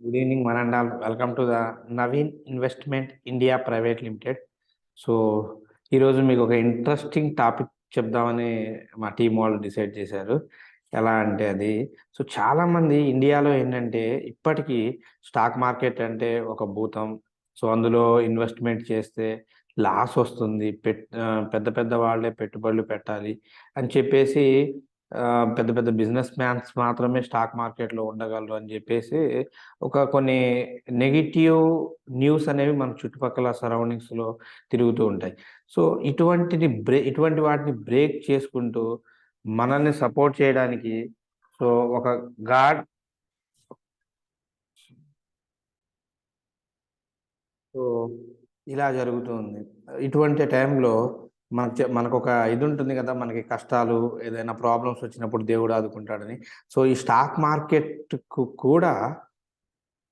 Good evening one and all welcome to the Naveen investment India private limited so ఈరోజు మీకు ఒక interesting topic చెప్దామని మా team వాళ్ళు డిసైడ్ చేశారు. ఎలా అంటే అది? సో చాలామంది ఇండియాలో ఏంటంటే ఇప్పటికీ స్టాక్ మార్కెట్ అంటే ఒక భూతం. సో అందులో ఇన్వెస్ట్మెంట్ చేస్తే లాస్ వస్తుంది. పెట్ పెద్ద పెద్ద వాళ్ళే పెట్టుబడులు పెట్టాలి అని చెప్పేసి పెద్ద పెద్ద బిజినెస్ మ్యాన్స్ మాత్రమే స్టాక్ మార్కెట్లో ఉండగలరు అని చెప్పేసి ఒక కొన్ని నెగిటివ్ న్యూస్ అనేవి మన చుట్టుపక్కల సరౌండింగ్స్లో తిరుగుతూ ఉంటాయి. సో ఇటువంటిది బ్రే ఇటువంటి వాటిని బ్రేక్ చేసుకుంటూ మనల్ని సపోర్ట్ చేయడానికి సో ఒక గాడ్ సో ఇలా జరుగుతుంది ఇటువంటి టైంలో మనకు మనకు ఒక ఇది ఉంటుంది కదా మనకి కష్టాలు ఏదైనా ప్రాబ్లమ్స్ వచ్చినప్పుడు దేవుడు ఆదుకుంటాడని. సో ఈ స్టాక్ మార్కెట్కు కూడా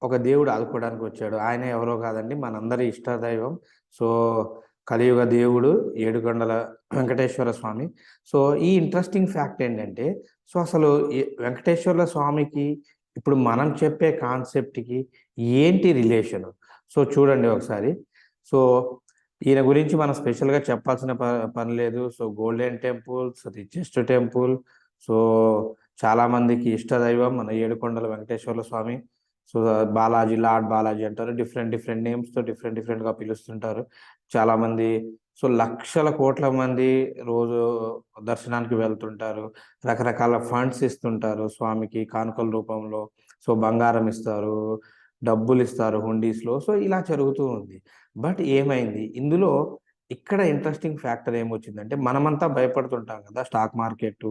ఒక దేవుడు ఆదుకోవడానికి వచ్చాడు. ఆయన ఎవరో కాదండి మనందరి ఇష్టదైవం. సో కలియుగ దేవుడు ఏడుకొండల వెంకటేశ్వర స్వామి. సో ఈ ఇంట్రెస్టింగ్ ఫ్యాక్ట్ ఏంటంటే సో అసలు వెంకటేశ్వర స్వామికి ఇప్పుడు మనం చెప్పే కాన్సెప్ట్కి ఏంటి రిలేషన్? సో చూడండి ఒకసారి. సో ఈయన గురించి మనం స్పెషల్గా చెప్పాల్సిన ప- పని లేదు. So golden temples richest temple so చాలా మందికి ఇష్ట దైవం మన ఏడుకొండల వెంకటేశ్వర స్వామి. సో బాలాజీ లార్డ్ బాలాజీ అంటారు. డిఫరెంట్ డిఫరెంట్ నేమ్స్తో డిఫరెంట్ డిఫరెంట్గా పిలుస్తుంటారు. చాలా మంది సో లక్షల కోట్ల మంది రోజు దర్శనానికి వెళ్తుంటారు. రకరకాల ఫండ్స్ ఇస్తుంటారు స్వామికి కానుకల రూపంలో. సో బంగారం ఇస్తారు. డబ్బులు ఇస్తారు హుండీస్లో. సో ఇలా జరుగుతూ ఉంది. బట్ ఏమైంది? ఇందులో ఇక్కడ ఇంట్రెస్టింగ్ ఫ్యాక్టర్ ఏమొచ్చిందంటే మనమంతా భయపడుతుంటాం కదా స్టాక్ మార్కెట్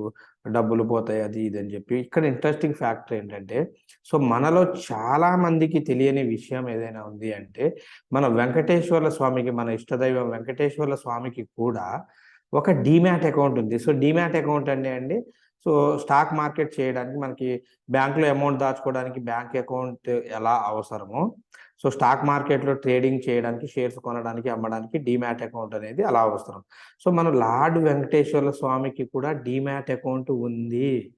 డబ్బులు పోతాయి అది ఇది అని చెప్పి. ఇక్కడ ఇంట్రెస్టింగ్ ఫ్యాక్టర్ ఏంటంటే సో మనలో చాలా మందికి తెలియని విషయం ఏదైనా ఉంది అంటే మన వెంకటేశ్వర్ల స్వామికి మన ఇష్టదైవం వెంకటేశ్వర్ల స్వామికి కూడా ఒక డీమ్యాట్ అకౌంట్ ఉంది. సో డీమ్యాట్ అకౌంట్ అంటే అండి సో స్టాక్ మార్కెట్ చేయడానికి మనకి బ్యాంకులో అమౌంట్ దాచుకోవడానికి బ్యాంక్ అకౌంట్ ఎలా అవసరమో సో స్టాక్ మార్కెట్లో ట్రేడింగ్ చేయడానికి షేర్స్ కొనడానికి అమ్మడానికి డిమ్యాట్ అకౌంట్ అనేది అలా అవసరం. సో మన లార్డ్ వెంకటేశ్వర స్వామికి కూడా డిమ్యాట్ అకౌంట్ ఉంది.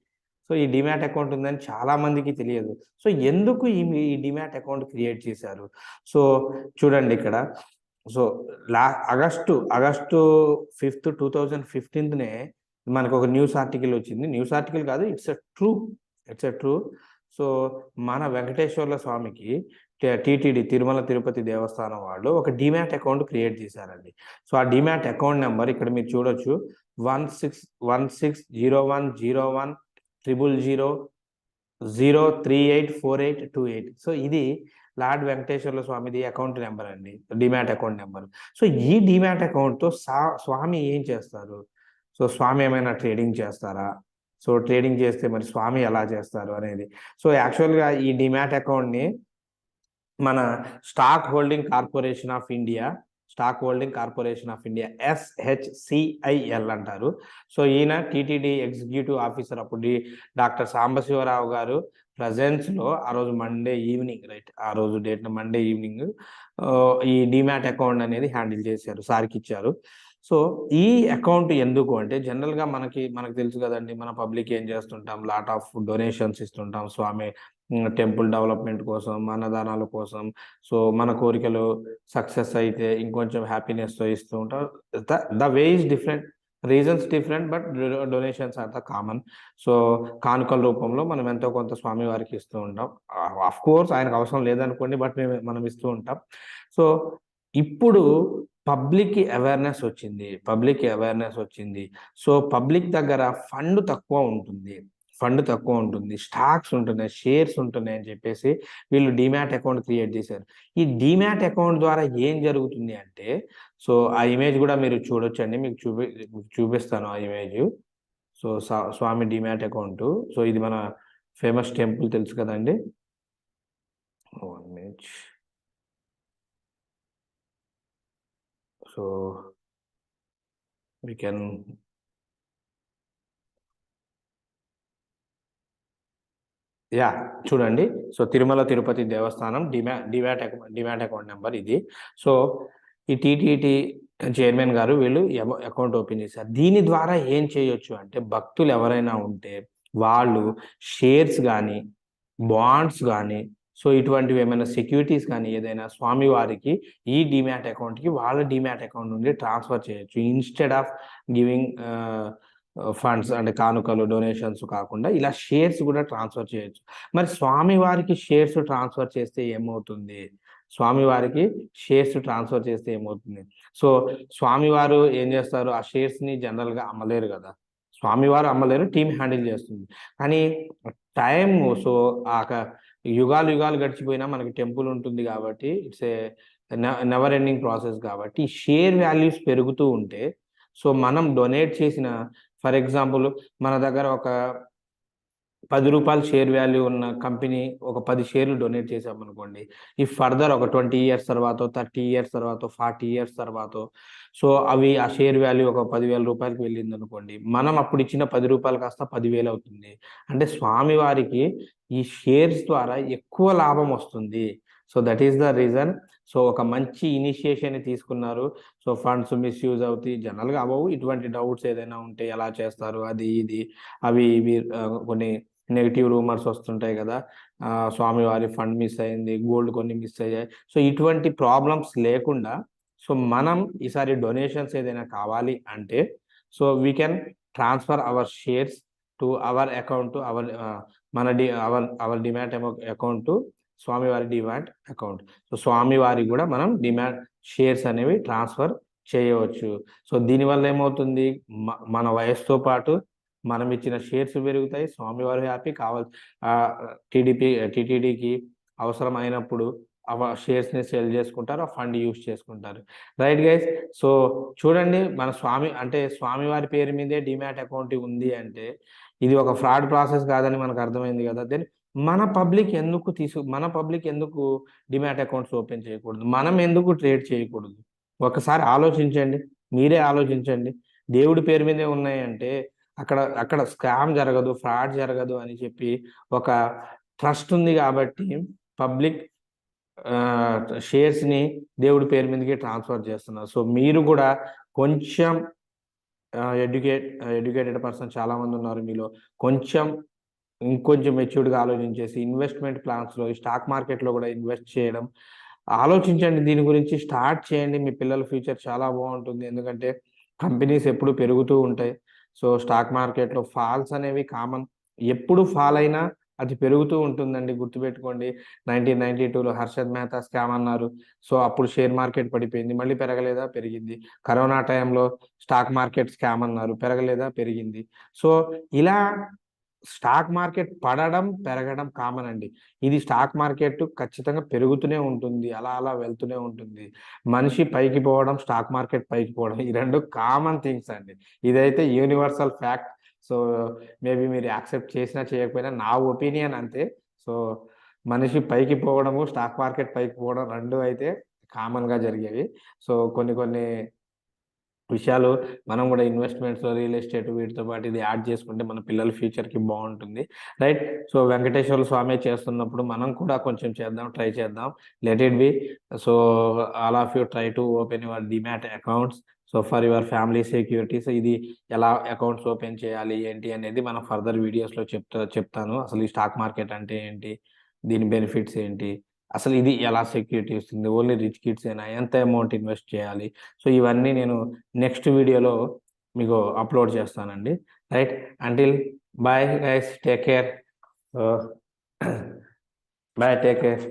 సో ఈ డిమ్యాట్ అకౌంట్ ఉందని చాలా మందికి తెలియదు. సో ఎందుకు ఈ ఈ అకౌంట్ క్రియేట్ చేశారు? సో చూడండి ఇక్కడ. సో లా August August fifth two thousand ఫిఫ్టీన్త్నే మనకు ఒక న్యూస్ ఆర్టికల్ వచ్చింది. న్యూస్ ఆర్టికల్ కాదు it's a true it's a true. So మన వెంకటేశ్వర్ల స్వామికి టీటీడీ తిరుమల తిరుపతి దేవస్థానం వాళ్ళు ఒక డిమాట్ అకౌంట్ క్రియేట్ చేశారండి. సో ఆ డిమాట్ అకౌంట్ నెంబర్ ఇక్కడ మీరు చూడొచ్చు. One six one six zero one zero one triple zero zero three eight four eight two eight. So ఇది లార్డ్ వెంకటేశ్వర్ల స్వామిది అకౌంట్ నెంబర్ అండి డిమాట్ అకౌంట్ నెంబర్. సో ఈ డిమాట్ అకౌంట్తో సా స్వామి ఏం చేస్తారు? సో స్వామి ఏమైనా ట్రేడింగ్ చేస్తారా? సో ట్రేడింగ్ చేస్తే మరి స్వామి ఎలా చేస్తారు అనేది. సో యాక్చువల్గా ఈ డిమాట్ అకౌంట్ని మన stock holding corporation of India stock holding corporation of India SHCIL అంటారు. సో ఈయన టీటీడీ ఎగ్జిక్యూటివ్ ఆఫీసర్ అప్పుడు డి- డాక్టర్ సాంబశివరావు గారు ప్రజెన్స్లో ఆ రోజు మండే ఈవినింగ్ రైట్ ఆ రోజు డేట్ మండే ఈవినింగ్ ఈ డిమాట్ అకౌంట్ అనేది హ్యాండిల్ చేశారు సార్కి ఇచ్చారు. సో ఈ అకౌంట్ ఎందుకు అంటే జనరల్గా మనకి మనకు తెలుసు కదండి మన పబ్లిక్ ఏం చేస్తుంటాం? లాట్ ఆఫ్ డొనేషన్స్ ఇస్తుంటాం. స్వామి టెంపుల్ డెవలప్మెంట్ కోసం అన్నదానాల కోసం. సో మన కోరికలు సక్సెస్ అయితే ఇంకొంచెం హ్యాపీనెస్తో ఇస్తూ ఉంటాం. The way is different. Reasons different but donations are the common. So కానుకల రూపంలో మనం ఎంతో కొంత స్వామి వారికి ఇస్తూ ఉంటాం. ఆఫ్ కోర్స్ ఆయనకు అవసరం లేదనుకోండి బట్ మేము మనం ఇస్తూ ఉంటాం. సో ఇప్పుడు పబ్లిక్ అవేర్నెస్ వచ్చింది పబ్లిక్ అవేర్నెస్ వచ్చింది. సో పబ్లిక్ దగ్గర ఫండ్ తక్కువ ఉంటుంది ఫండ్ తక్కువ ఉంటుంది స్టాక్స్ ఉంటున్నాయి షేర్స్ ఉంటున్నాయి అని చెప్పేసి వీళ్ళు డిమాట్ అకౌంట్ క్రియేట్ చేశారు. ఈ డిమాట్ అకౌంట్ ద్వారా ఏం జరుగుతుంది అంటే సో ఆ ఇమేజ్ కూడా మీరు చూడొచ్చండి మీకు చూపి చూపిస్తాను ఆ ఇమేజ్. సో స్వామి డిమాట్ అకౌంట్. సో ఇది మన ఫేమస్ టెంపుల్ తెలుసు కదండి? Image. So we can yeah చూడండి. So Tirumala Tirupati Devasthanam demat demat account demat account number ఇది. సో ఈ టీటీటీ చైర్మన్ గారు వీళ్ళు అకౌంట్ ఓపెన్ చేశారు. దీని ద్వారా ఏం చేయొచ్చు అంటే భక్తులు ఎవరైనా ఉంటే వాళ్ళు షేర్స్ కానీ బాండ్స్ కానీ సో ఇటువంటివి ఏమైనా సెక్యూరిటీస్ కానీ ఏదైనా స్వామి వారికి ఈ డిమ్యాట్ అకౌంట్కి వాళ్ళ డిమ్యాట్ అకౌంట్ నుండి ట్రాన్స్ఫర్ చేయొచ్చు. ఇన్స్టెడ్ ఆఫ్ గివింగ్ ఫండ్స్ అంటే కానుకలు డొనేషన్స్ కాకుండా ఇలా షేర్స్ కూడా ట్రాన్స్ఫర్ చేయొచ్చు. మరి స్వామి వారికి షేర్స్ ట్రాన్స్ఫర్ చేస్తే ఏమవుతుంది? స్వామివారికి షేర్స్ ట్రాన్స్ఫర్ చేస్తే ఏమవుతుంది? సో స్వామివారు ఏం చేస్తారు? ఆ షేర్స్ని జనరల్గా అమ్మలేరు కదా. స్వామివారు అమ్మలేరు టీం హ్యాండిల్ చేస్తుంది. కానీ టైం సో ఆ యుగాలు యుగాలు గడిచిపోయినా మనకి టెంపుల్ ఉంటుంది కాబట్టి it's a never ending process కాబట్టి షేర్ వాల్యూస్ పెరుగుతూ ఉంటే సో మనం డొనేట్ చేసిన ఫర్ ఎగ్జాంపుల్ మన దగ్గర ఒక పది రూపాయలు షేర్ వాల్యూ ఉన్న కంపెనీ ఒక పది షేర్లు డొనేట్ చేసామనుకోండి ఈ ఫర్దర్ ఒక ట్వంటీ ఇయర్స్ తర్వాత థర్టీ ఇయర్స్ తర్వాత ఫార్టీ ఇయర్స్ తర్వాత సో అవి ఆ షేర్ వాల్యూ ఒక పదివేల రూపాయలకి వెళ్ళింది అనుకోండి మనం అప్పుడు ఇచ్చిన పది రూపాయలు కాస్త పదివేలు అవుతుంది. అంటే స్వామి వారికి ఈ షేర్స్ ద్వారా ఎక్కువ లాభం వస్తుంది. So that is the reason so ఒక మంచి ఇనిషియేషన్ తీసుకున్నారు. సో ఫండ్స్ మిస్యూజ్ అవుతాయి. జనరల్గా అవ్వవు. ఇటువంటి డౌట్స్ ఏదైనా ఉంటే ఎలా చేస్తారు? అది ఇది అవి ఇవి కొన్ని నెగిటివ్ రూమర్స్ వస్తుంటాయి కదా. స్వామివారి ఫండ్ మిస్ అయింది. గోల్డ్ కొన్ని మిస్ అయ్యాయి. సో ఇటువంటి ప్రాబ్లమ్స్ లేకుండా సో మనం ఈసారి డొనేషన్స్ ఏదైనా కావాలి అంటే so we can transfer our shares to our account to our మన డి అవర్ అవర్ డిమాట్ అకౌంట్ స్వామివారి డిమాట్ అకౌంట్. సో స్వామివారికి కూడా మనం డిమాట్ షేర్స్ అనేవి ట్రాన్స్ఫర్ చేయవచ్చు. సో దీనివల్ల ఏమవుతుంది? మ- మన వయసుతో పాటు మనం ఇచ్చిన షేర్స్ పెరుగుతాయి స్వామివారు హ్యాపీ కావాలి టీడీపీ టీటీడీకి అవసరం అయినప్పుడు ఆ షేర్స్ని సేల్ చేసుకుంటారు ఆ ఫండ్ యూస్ చేసుకుంటారు. రైట్ గైస్ సో చూడండి మన స్వామి అంటే స్వామివారి పేరు మీదే డిమాట్ అకౌంట్ ఉంది అంటే ఇది ఒక ఫ్రాడ్ ప్రాసెస్ కాదని మనకు అర్థమైంది కదా. దెన్ మన పబ్లిక్ ఎందుకు తీసు మన పబ్లిక్ ఎందుకు డిమాట్ అకౌంట్స్ ఓపెన్ చేయకూడదు? మనం ఎందుకు ట్రేడ్ చేయకూడదు? ఒకసారి ఆలోచించండి మీరే ఆలోచించండి. దేవుడి పేరు మీదే ఉన్నాయంటే అక్కడ అక్కడ స్కామ్ జరగదు ఫ్రాడ్ జరగదు అని చెప్పి ఒక ట్రస్ట్ ఉంది కాబట్టి పబ్లిక్ షేర్స్ని దేవుడి పేరు మీదకి ట్రాన్స్ఫర్ చేస్తున్నారు. సో మీరు కూడా కొంచెం ఎడ్యుకేట్ ఎడ్యుకేటెడ్ పర్సన్ చాలామంది ఉన్నారు మీలో. కొంచెం ఇంకొంచెం మెచ్యూర్డ్గా ఆలోచించేసి ఇన్వెస్ట్మెంట్ ప్లాన్స్లో ఈ స్టాక్ మార్కెట్లో కూడా ఇన్వెస్ట్ చేయడం. ఆలోచించండి దీని గురించి స్టార్ట్ చేయండి. మీ పిల్లల ఫ్యూచర్ చాలా బాగుంటుంది. ఎందుకంటే కంపెనీస్ ఎప్పుడు పెరుగుతూ ఉంటాయి. సో స్టాక్ మార్కెట్లో ఫాల్స్ అనేవి కామన్. ఎప్పుడు ఫాల్ అయినా అది పెరుగుతూ ఉంటుందండి. గుర్తుపెట్టుకోండి. నైన్టీన్ నైన్టీ టూలో హర్షద్ మెహతా స్కామ్ అన్నారు. సో అప్పుడు షేర్ మార్కెట్ పడిపోయింది. మళ్ళీ పెరగలేదా? పెరిగింది. కరోనా టైంలో స్టాక్ మార్కెట్ స్కామ్ అన్నారు. పెరగలేదా? పెరిగింది. సో ఇలా స్టాక్ మార్కెట్ పడడం పెరగడం కామన్ అండి. ఇది స్టాక్ మార్కెట్ ఖచ్చితంగా పెరుగుతూనే ఉంటుంది. అలా అలా వెళ్తూనే ఉంటుంది. మనిషి పైకి పోవడం స్టాక్ మార్కెట్ పైకి పోవడం ఈ రెండు కామన్ థింగ్స్ అండి. ఇదైతే యూనివర్సల్ ఫ్యాక్ట్. సో మేబీ మీరు యాక్సెప్ట్ చేసినా చేయకపోయినా నా ఒపీనియన్ అంతే. సో మనిషి పైకి పోవడము స్టాక్ మార్కెట్ పైకి పోవడం రెండు అయితే కామన్గా జరిగేవి. సో కొన్ని కొన్ని విషయాలు మనం కూడా ఇన్వెస్ట్మెంట్స్లో రియల్ ఎస్టేట్ వీటితో పాటు ఇది యాడ్ చేసుకుంటే మన పిల్లల ఫ్యూచర్కి బాగుంటుంది. రైట్ సో వెంకటేశ్వర స్వామి చేస్తున్నప్పుడు మనం కూడా కొంచెం చేద్దాం ట్రై చేద్దాం. Let it be so all of you try to open your demat accounts so for your family securities ఇది ఎలా అకౌంట్స్ ఓపెన్ చేయాలి ఏంటి అనేది మనం ఫర్దర్ వీడియోస్లో చెప్తా చెప్తాను. అసలు ఈ స్టాక్ మార్కెట్ అంటే ఏంటి దీని బెనిఫిట్స్ ఏంటి అసలు ఇది ఎలా సెక్యూరిటీ ఇస్తుంది ఓన్లీ రిచ్ కిడ్స్ అయినా ఎంత అమౌంట్ ఇన్వెస్ట్ చేయాలి. సో ఇవన్నీ నేను నెక్స్ట్ వీడియోలో మీకు అప్లోడ్ చేస్తానండి. Right until bye guys take care. Uh, bye take care.